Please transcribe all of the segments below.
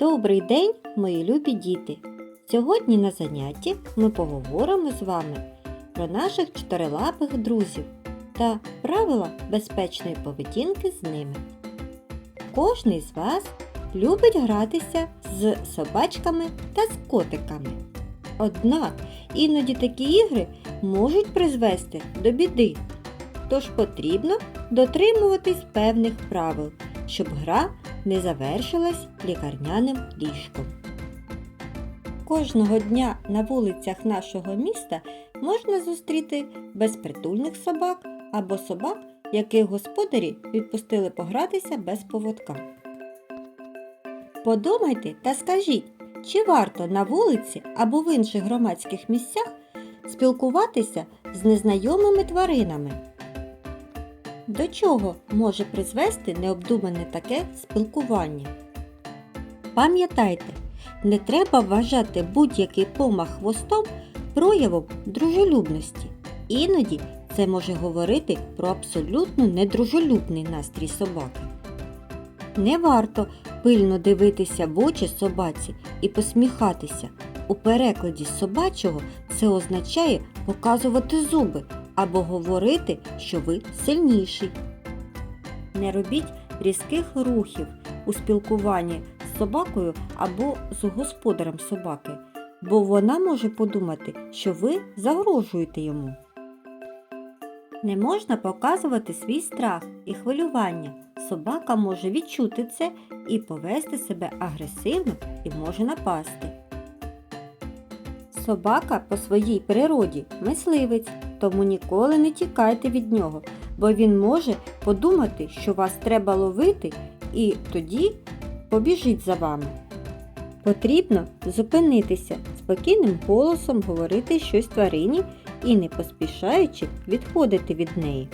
Добрий день, мої любі діти! Сьогодні на занятті ми поговоримо з вами про наших чотирилапих друзів та правила безпечної поведінки з ними. Кожний з вас любить гратися з собачками та з котиками. Однак іноді такі ігри можуть призвести до біди, тож потрібно дотримуватись певних правил, щоб гра не завершилась лікарняним ліжком. Кожного дня на вулицях нашого міста можна зустріти безпритульних собак або собак, яких господарі відпустили погратися без поводка. Подумайте та скажіть, чи варто на вулиці або в інших громадських місцях спілкуватися з незнайомими тваринами? До чого може призвести необдумане таке спілкування? Пам'ятайте, не треба вважати будь-який помах хвостом проявом дружелюбності. Іноді це може говорити про абсолютно недружелюбний настрій собаки. Не варто пильно дивитися в очі собаці і посміхатися. У перекладі собачого це означає показувати зуби або говорити, що ви сильніший. Не робіть різких рухів у спілкуванні з собакою або з господарем собаки, бо вона може подумати, що ви загрожуєте йому. Не можна показувати свій страх і хвилювання. Собака може відчути це і повести себе агресивно і може напасти. Собака по своїй природі мисливець, тому ніколи не тікайте від нього, бо він може подумати, що вас треба ловити, і тоді побіжить за вами. Потрібно зупинитися, спокійним голосом говорити щось тварині і не поспішаючи відходити від неї.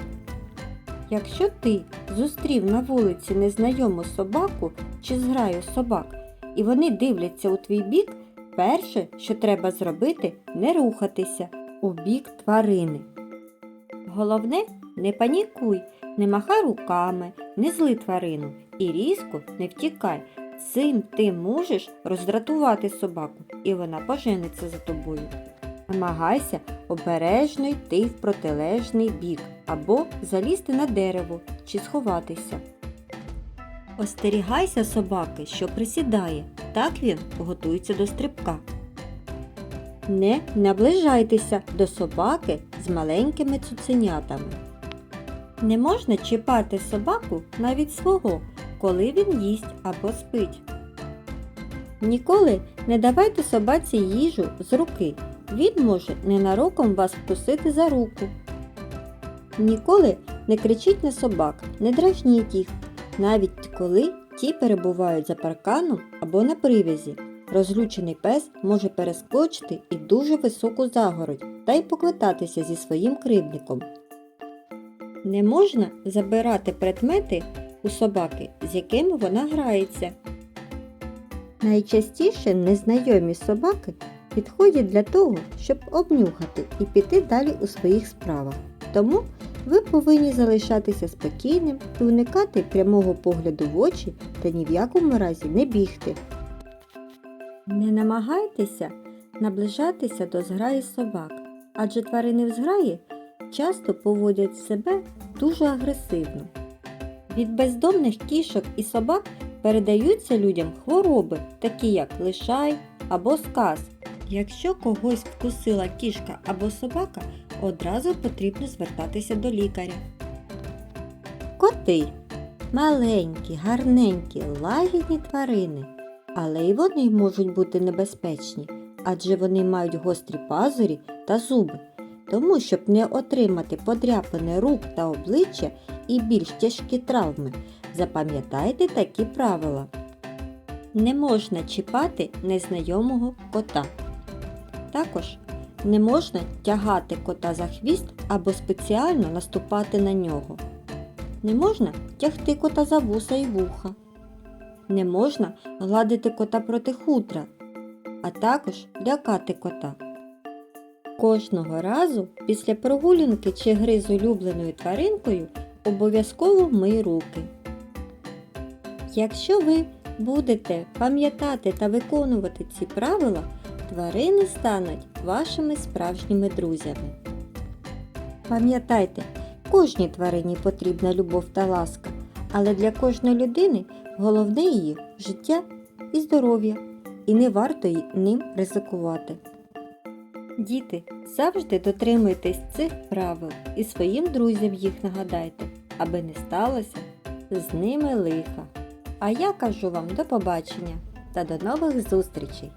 Якщо ти зустрів на вулиці незнайому собаку чи зграю собак, і вони дивляться у твій бік, перше, що треба зробити, не рухатися у бік тварини. Головне, не панікуй, не махай руками, не зли тварину і різко не втікай. Цим ти можеш роздратувати собаку, і вона пожениться за тобою. Намагайся обережно йти в протилежний бік або залізти на дерево чи сховатися. Остерігайся собаки, що присідає, так він готується до стрибка. Не наближайтеся до собаки з маленькими цуценятами. Не можна чіпати собаку навіть свого, коли він їсть або спить. Ніколи не давайте собаці їжу з руки. Він може ненароком вас вкусити за руку. Ніколи не кричіть на собак, не дражніть їх, навіть коли ті перебувають за парканом або на привязі. Розлючений пес може перескочити і дуже високу загородь та й поквитатися зі своїм кривдником. Не можна забирати предмети у собаки, з якими вона грається. Найчастіше незнайомі собаки підходять для того, щоб обнюхати і піти далі у своїх справах. Тому ви повинні залишатися спокійним і уникати прямого погляду в очі та ні в якому разі не бігти. Не намагайтеся наближатися до зграї собак, адже тварини в зграї часто поводять себе дуже агресивно. Від бездомних кішок і собак передаються людям хвороби, такі як лишай або сказ. Якщо когось вкусила кішка або собака, одразу потрібно звертатися до лікаря. Коти маленькі, гарненькі, лагідні тварини, але й вони можуть бути небезпечні, адже вони мають гострі пазурі та зуби. Тому, щоб не отримати подряпини рук та обличчя і більш тяжкі травми, запам'ятайте такі правила. Не можна чіпати незнайомого кота. Також не можна тягати кота за хвіст або спеціально наступати на нього. Не можна тягти кота за вуса і вуха. Не можна гладити кота проти хутра, а також лякати кота. Кожного разу після прогулянки чи гри з улюбленою тваринкою обов'язково мий руки. Якщо ви будете пам'ятати та виконувати ці правила, тварини стануть вашими справжніми друзями. Пам'ятайте, кожній тварині потрібна любов та ласка, але для кожної людини головне її життя і здоров'я, і не варто ним ризикувати. Діти, завжди дотримуйтесь цих правил і своїм друзям їх нагадайте, аби не сталося з ними лиха. А я кажу вам до побачення та до нових зустрічей!